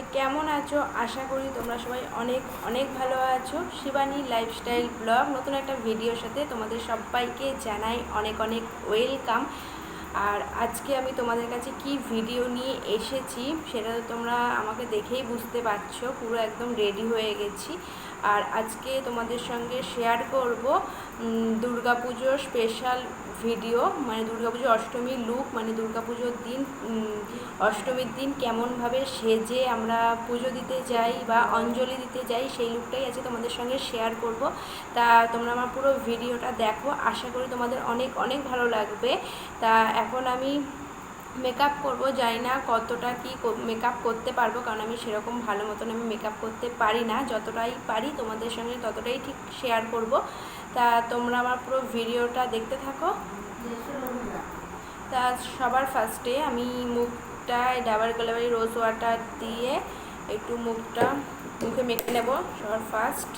সবাই কেমন আছো? আশা করি তোমরা সবাই অনেক অনেক ভালো আছো। শিবানী লাইফস্টাইল ব্লগ নতুন একটা ভিডিওর সাথে তোমাদের সবাইকে জানাই অনেক অনেক ওয়েলকাম আর আজকে আমি তোমাদের কাছে কি ভিডিও নিয়ে এসেছি, সেটা তো তোমরা আমাকে দেখেই বুঝতে পারছ, পুরো একদম রেডি হয়ে গেছি। আর আজকে তোমাদের সঙ্গে শেয়ার করব পুজোর স্পেশাল ভিডিও মানে দুর্গাপুজো অষ্টমীর লুক মানে দুর্গাপুজোর দিন অষ্টমীর দিন কেমনভাবে সেজে আমরা পুজো দিতে যাই বা অঞ্জলি দিতে যাই, সেই লুকটাই আজকে তোমাদের সঙ্গে শেয়ার করব। তা তোমরা আমার পুরো ভিডিওটা দেখো, আশা করি তোমাদের অনেক অনেক ভালো লাগবে। তা এখন আমি মেকআপ করব, জানি না কতটা কি মেকআপ করতে পারব, কারণ আমি সেরকম ভালো মতন আমি মেকআপ করতে পারি না। যতটাই পারি তোমাদের সঙ্গে ততটাই ঠিক শেয়ার করব। তা তোমরা আমার পুরো ভিডিওটা দেখতে থাকো। তা সবার ফার্স্টে আমি মুখটায় ডাবার গোলাবারি রোজ ওয়াটার দিয়ে একটু মুখটা, মুখে মেখে নেব সবার ফার্স্ট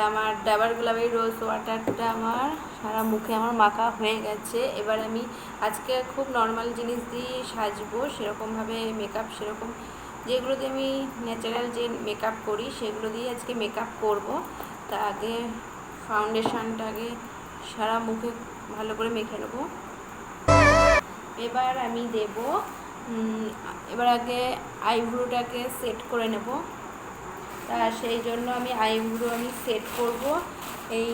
তা আমার ডাবার গোলাপি রোজ ওয়াটারটা আমার সারা মুখে আমার মাখা হয়ে গেছে। এবার আমি আজকে খুব নর্মাল জিনিস দিয়ে সাজবো, সেরকমভাবে মেকআপ সেরকম যেগুলো দিয়ে আমি ন্যাচারাল যে মেকআপ করি, সেগুলো দিয়ে আজকে মেকআপ করব। তা আগে ফাউন্ডেশনটা আগে সারা মুখে ভালো করে মেখে নেব। এবার আমি দেব এবার আগে আইব্রোটাকে সেট করে নেব। তা সেই জন্য আমি আইব্রো আমি সেট করব। এই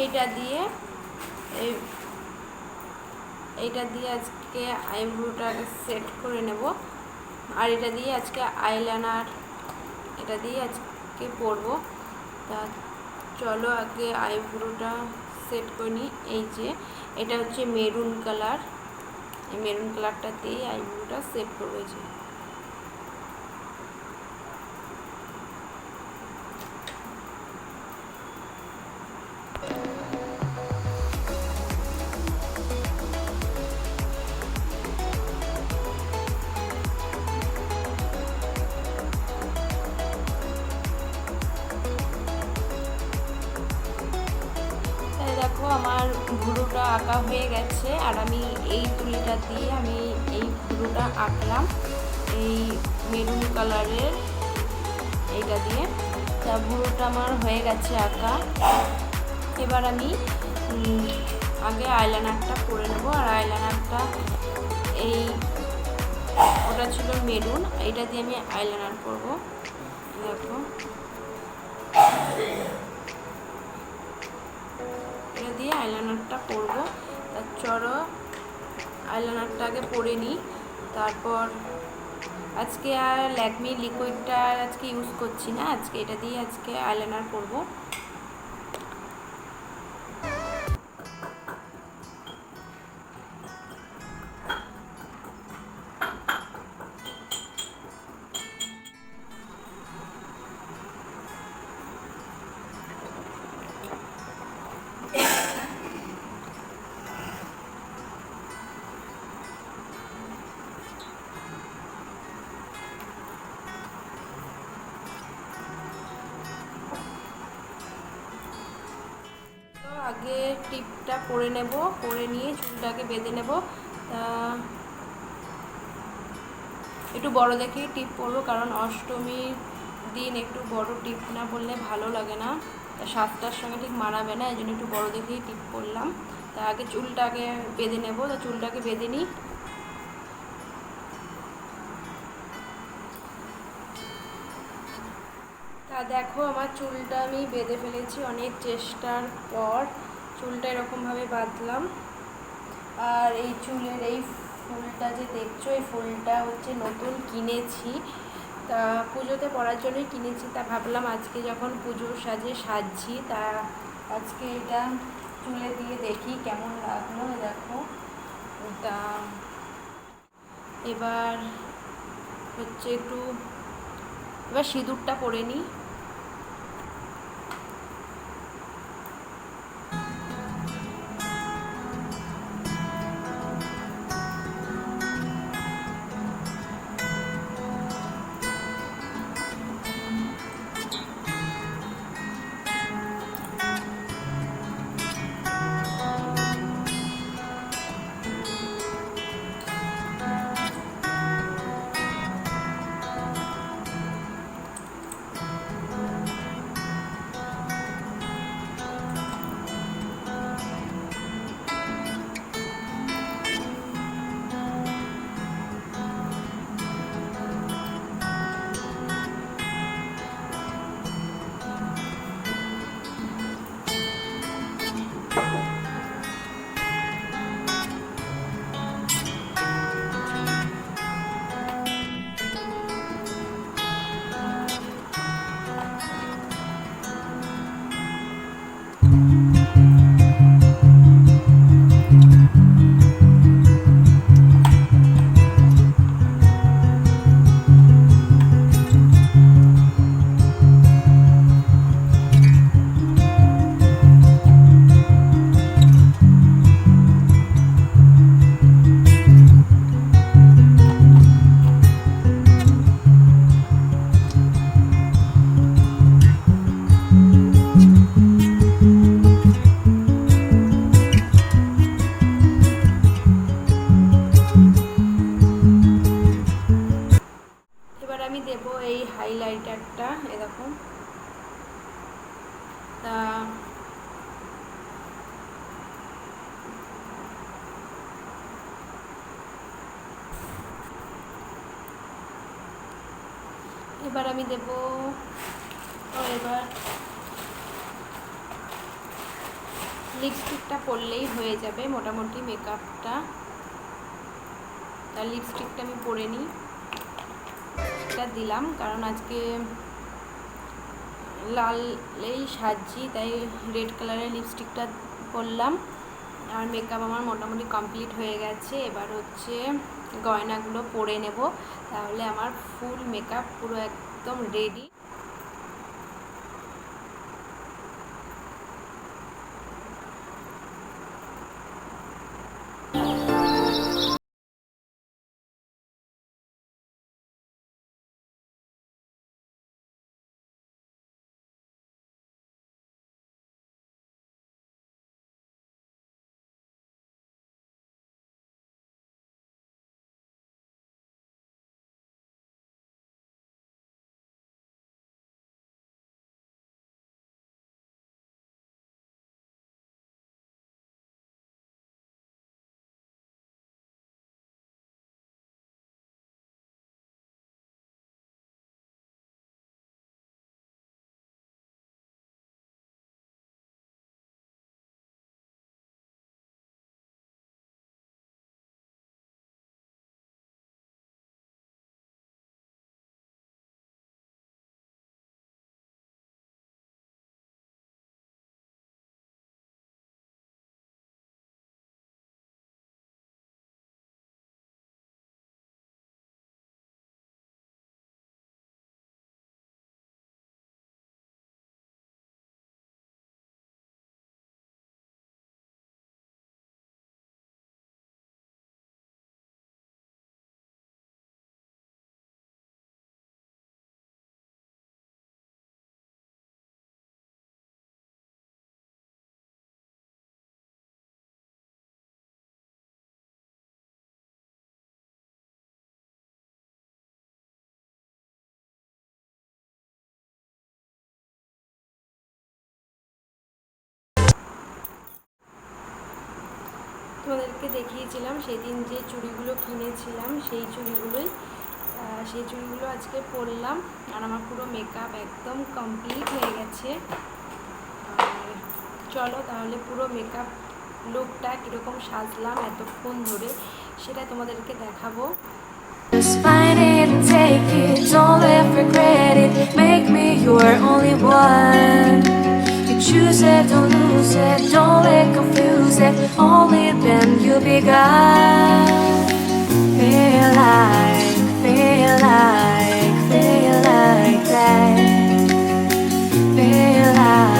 এইটা দিয়ে, এই এইটা দিয়ে আজকে আইব্রোটা সেট করে নেব। আর এটা দিয়ে আজকে আইলাইনার, এটা দিয়ে আজকে পরব। তা চলো আগে আইব্রোটা সেট করে। নিই এই যে, এটা হচ্ছে মেরুন কালার। এই মেরুন কালারটা দিয়ে আইব্রোটা সেট করব এই যে। আঁকা হয়ে গেছে আর আমি এই তুলিটা দিয়ে আমি এই ভুরুটা আঁকলাম এই মেরুন কালারের এইটা দিয়ে। তা ভুরুটা আমার হয়ে গেছে আঁকা। এবার আমি আগে আইলাইনারটা করে নেব আর আইলাইনারটা এই, ওটা ছিল মেরুন, এইটা দিয়ে আমি আইলাইনার করব। দেখো। দিয়ে আইলাইনারটা পরব। তার চড়ো আইলাইনারটা আগে পরে নিই। তারপর আজকে আর ল্যাকমি লিকুইডটা আজকে ইউজ করছি না। আজকে এটা দিয়ে আজকে আইলাইনার করব আগে টিপটা করে নেব, করে নিয়ে চুলটাকে বেঁধে নেব। একটু বড় দেখে টিপ পরবো কারণ অষ্টমীর দিন একটু বড় টিপ না পরলে ভালো লাগে না। সাতটার সঙ্গে ঠিক মানাবে না এই জন্য একটু বড় দেখেই টিপ পরলাম তা আগে চুলটাকে বেঁধে নেব, তা চুলটাকে বেঁধে নিই। তা দেখো, আমার চুলটা আমি বেঁধে ফেলেছি অনেক চেষ্টার পর। চুলটা এরকমভাবে বাঁধলাম। আর এই চুলের এই ফুলটা যে দেখছ, এই ফুলটা হচ্ছে নতুন কিনেছি। তা পুজোতে পড়ার জন্যই কিনেছি, তা ভাবলাম আজকে যখন পুজোর সাজে সাজছি, তা আজকে এটা চুলে দিয়ে দেখি কেমন লাগল দেখো। তা এবার হচ্ছে একটু, এবার সিঁদুরটা পরে নিই। এবার আমি দেব এবার লিপস্টিকটা পরলেই হয়ে যাবে মোটামুটি মেকআপটা তার লিপস্টিকটা আমি পরে নিই। এটা দিলাম, কারণ আজকে লালেই সাজছি তাই রেড কালারের লিপস্টিকটা পরলাম। আর মেকআপ আমার মোটামুটি কমপ্লিট হয়ে গেছে। এবার হচ্ছে গয়নাগুলো পরে নেব। তাহলে আমার ফুল মেকআপ পুরো একদম রেডি তোমাদেরকে দেখিয়েছিলাম সেদিন যে চুড়িগুলো কিনেছিলাম সেই চুড়িগুলোই সেই চুড়িগুলো আজকে পরলাম আর আমার পুরো মেকআপ একদম কমপ্লিট হয়ে গেছে আর চলো তাহলে পুরো মেকআপ লুকটা কীরকম সাজলাম এতক্ষণ ধরে সেটা তোমাদেরকে দেখাবো take it, don't regret it. Make me your only one. Choose it, don't lose it, don't let confuse it. Only then you'll be God. Feel like, feel like, feel like that. Feel like,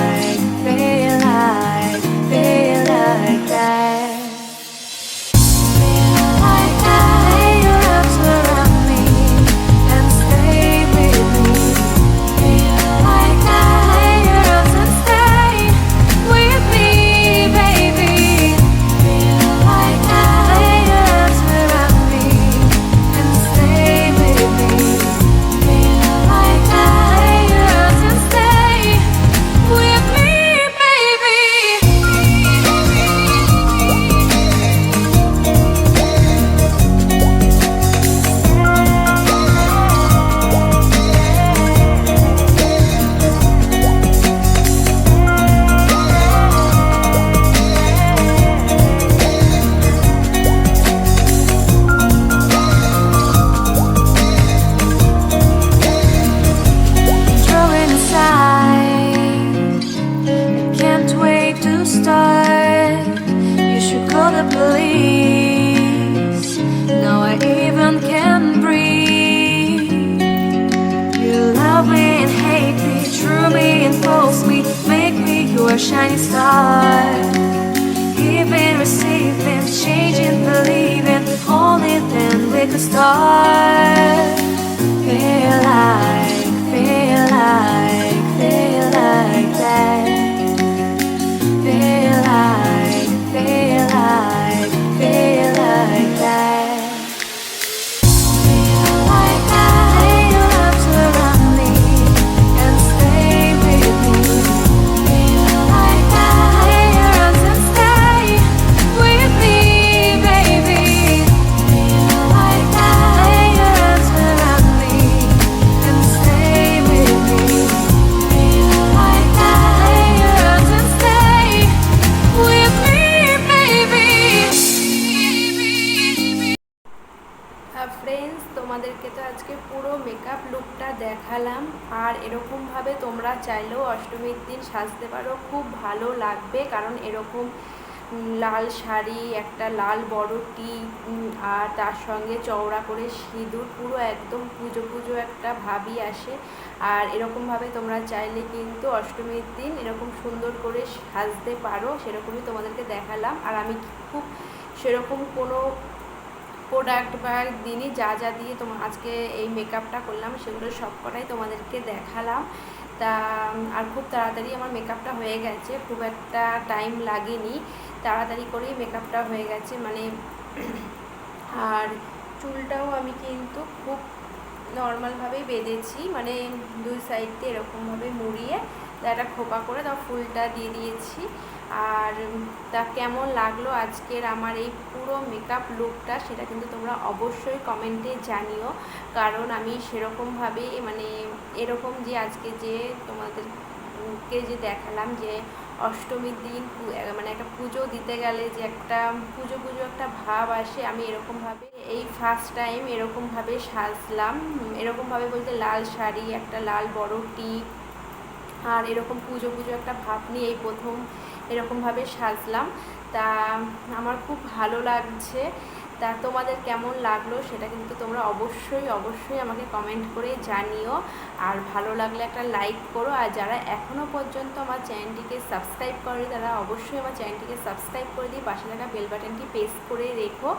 your shining star. Giving, receiving, changing, believing, only then we could start. Feel like, feel like, feel like that. Feel like, feel like, আচ্ছা, friends তোমাদেরকে তো আজকে পুরো makeup লুকটা দেখালাম। আর এরকমভাবে তোমরা চাইলেও অষ্টমীর দিন সাজতে পারো। খুব ভালো লাগবে, কারণ এরকম লাল শাড়ি, একটা লাল বড় টি আর তার সঙ্গে চওড়া করে সিঁদুর, পুরো একদম পুজো পুজো একটা ভাবি আসে। আর এরকমভাবে তোমরা চাইলে কিন্তু অষ্টমীর দিন এরকম সুন্দর করে সাজতে পারো, সেরকমই তোমাদেরকে দেখালাম। আর আমি খুব সেরকম কোনো প্রোডাক্ট বা দিনই যা যা দিয়ে তোমার আজকে এই মেকআপটা করলাম, সেগুলো সব কটাই তোমাদেরকে দেখালাম। তা, আর খুব তাড়াতাড়ি আমার মেকআপটা হয়ে গেছে, খুব একটা টাইম লাগেনি। তাড়াতাড়ি করেই মেকআপটা হয়ে গেছে মানে আর চুলটাও আমি কিন্তু খুব নর্মালভাবেই বেঁধেছি মানে দুই সাইড দিয়ে এরকমভাবে মুড়িয়ে একটা খোপা করে তাও ফুলটা দিয়ে দিয়েছি। আর তা কেমন লাগল আজকের আমার এই পুরো মেকআপ লুকটা সেটা কিন্তু তোমরা অবশ্যই কমেন্টে জানিও। কারণ আমি সেরকমভাবেই মানে এরকম যে আজকে যে তোমাদেরকে যে দেখালাম যে অষ্টমীর দিন মানে একটা পুজো দিতে গেলে যে একটা পুজো পুজো একটা ভাব আসে, আমি এরকমভাবে এই ফার্স্ট টাইম এরকমভাবে সাজলাম। এরকমভাবে বলতে লাল শাড়ি, একটা লাল বড় টিপ আর এরকম পুজো পুজো একটা ভাব নিয়ে এই প্রথম এরকমভাবে সাজলাম। তা আমার খুব ভালো লাগছে। তা তোমাদের কেমন লাগল সেটা কিন্তু তোমরা অবশ্যই অবশ্যই আমাকে কমেন্ট করে জানিও। আর ভালো লাগলে একটা লাইক করো। আর যারা এখনও পর্যন্ত আমার চ্যানেলটিকে সাবস্ক্রাইব করে তারা অবশ্যই আমার চ্যানেলটিকে সাবস্ক্রাইব করে দিয়ে পাশে থাকা বেল বাটনটি প্রেস করে রেখো।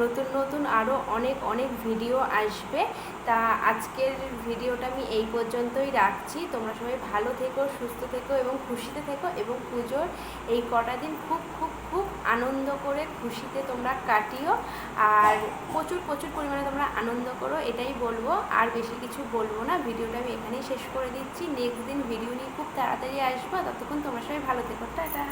নতুন নতুন আরও অনেক অনেক ভিডিও আসবে। তা আজকের ভিডিওটা আমি এই পর্যন্তই রাখছি। তোমরা সবাই ভালো থেকো, সুস্থ থেকো এবং খুশিতে থেকো এবং পুজোর এই কটা দিন খুব খুব খুব আনন্দ করে খুশিতে তোমরা কাটিও। আর প্রচুর প্রচুর পরিমাণে তোমরা আনন্দ করো, এটাই বলব। আর বেশি কিছু বলব না ভিডিওটা আমি এখানেই শেষ করে দিচ্ছি। নেক্সট দিন ভিডিও নিয়ে খুব তাড়াতাড়ি আসব। ততক্ষণ তোমার সবাই ভালো থেকো। টাটা।